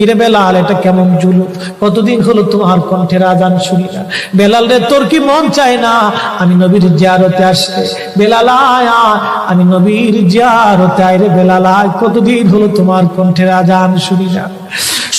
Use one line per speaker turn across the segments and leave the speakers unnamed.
কিরে বেলাল এটা কেমন জুলু কতদিন হলো তোমার কণ্ঠের আজান শুনি না। বেলাল রে তোর কি মন চায় না? আমি নবীর জিয়ারতে আসতে। বেলাল আয় আয়, আমি নবীর জিয়ারতে আয় রে বেলাল আয়। কতদিন হলো তোমার কণ্ঠের আজান শুনি না।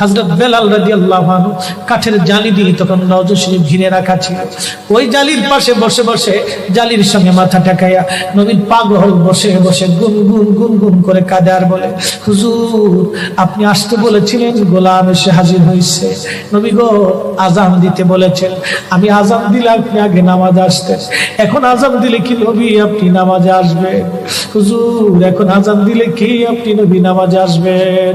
হজরত বেলাল কাঠের জালি দিয়ে তখন নজশরী ঘিরে রাখা ছিল। ওই জালির পাশে বসে বসে জালির সঙ্গে মাথা ঠেকাইয়া নবীন পাগল বসে বসে গুন গুন গুন গুন করে কাঁদে আর বলে, হুজুর, আপনি আসতে বলেছিলেন, গোলাম এসে হাজির হয়েছে নবী গো আজান দিতে বলেছেন, আমি আজান দিলে আপনি আগে নামাজ আসতেন। এখন আজান দিলে কি নবী আপনি নামাজে আসবেন? হুজুর, এখন আজান দিলে কি আপনি নবী নামাজে আসবেন?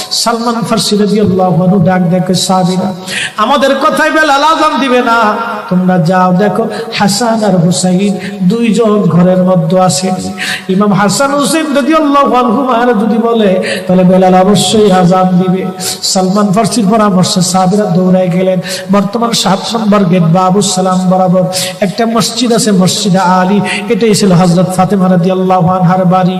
সালমান ফার্সি রাজি আল্লাহ ডাক দেখে সাবিরা আমাদের কথায় বেলাল আজম দিবে না। তোমরা যাও, দেখো, হাসান আর হুসাইন দুইজন ঘরের মধ্যে আছেন ইমাম হাসান হুসেন যদি আল্লাহ আনহুমারা যদি বলে, তাহলে বেলাল অবশ্যই আজান দিবে। সালমান ফার্সির পরামর্শে সাবিরা দৌড়ায় গেলেন। বর্তমান সাত নম্বর গেট বাবু সালাম বরাবর একটা মসজিদ আছে, মসজিদ আলী। এটাই ছিল হজরত ফাতেমা রাদি আল্লাহ আনহার বাড়ি।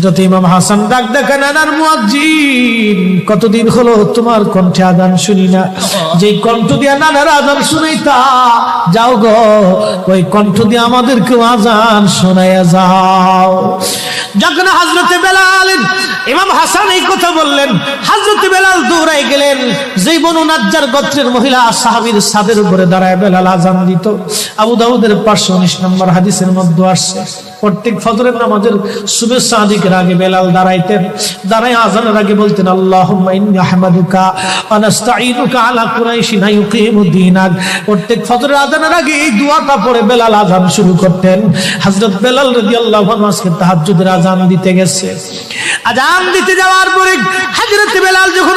হজরত ইমাম হাসান ডাক দেখা নানার মুয়াজ্জিন, কতদিন হলো তোমার কণ্ঠে আদান শুনি না? যে কণ্ঠ দিয়া নানার আদান শুনি তা যাও গো, ওই কণ্ঠ দিয়ে আমাদেরকেও আজান শোনাইয়া যাও। যখন হজরতে বেলাল, ইমাম হাসান এই কথা বললেন হজরতে দৌড়াই গেলেন। যেই বনু নাজ্জার গোত্রের মহিলা সাহাবীর সাদের উপরে দাঁড়ায় বেলাল আজান দিত। আবু দাউদের পাঁচশো উনিশ নম্বর হাদিসের মধ্যে আসছে, প্রত্যেক ফজরের নামাজের শুভেচ্ছা আদিকের আগে বেলাল দাঁড়াইতেন। দাঁড়ায় আজানের আগে বলতেন ইন্নী আহমাদুকা ওয়া নাস্তাঈনুকা আলা কুরাইশিন ইউকিমুদ্দীনাক প্রত্যেক ফজরের আজানের আগে এই দোয়াটা পড়ে বেলাল আজান শুরু করতেন। হযরত বেলাল রাদিয়াল্লাহু আনহু আজকে তাহাজ্জুদের আজান দিতে গেছে। আজান দিতে যাওয়ার পরে হযরত বেলাল যখন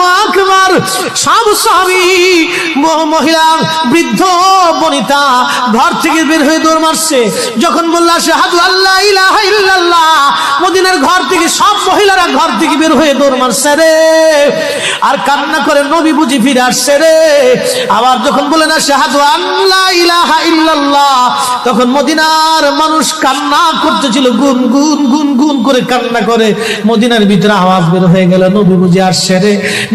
আকবার। সব সাহাবী ম- মহিলা, বৃদ্ধ, বনিতা, ঘর থেকে বের হয়ে দৌড় মারছে। যখন বলল শাহাদু আল্লাহ ইলাহা ইল্লাল্লাহ মদিনার ঘর থেকে সব মহিলারা ঘর থেকে বের হয়ে দৌড় মারছে রে। আর কান্না করে নবী বুঝি ফিরে আসছে রে। আবার যখন বলে না শাহাদু আল্লাহ ইলাহা ইল্লাল্লাহ তখন মদিনার মানুষ কান্না করতেছিল, গুন গুন গুন গুন করে কান্না করে। মদিনার ভিতরে আওয়াজ বের হয়ে গেল, নবী বুঝি আসছে রে।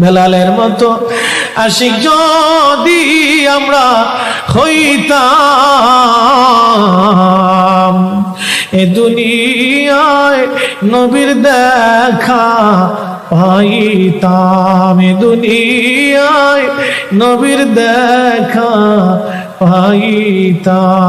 বেলালের মতো আশিক যদি আমরা হইতাম, এ দুনিয়ায় নবীর দেখা পাইতাম, এ দুনিয়ায় নবীর দেখা পাইতাম।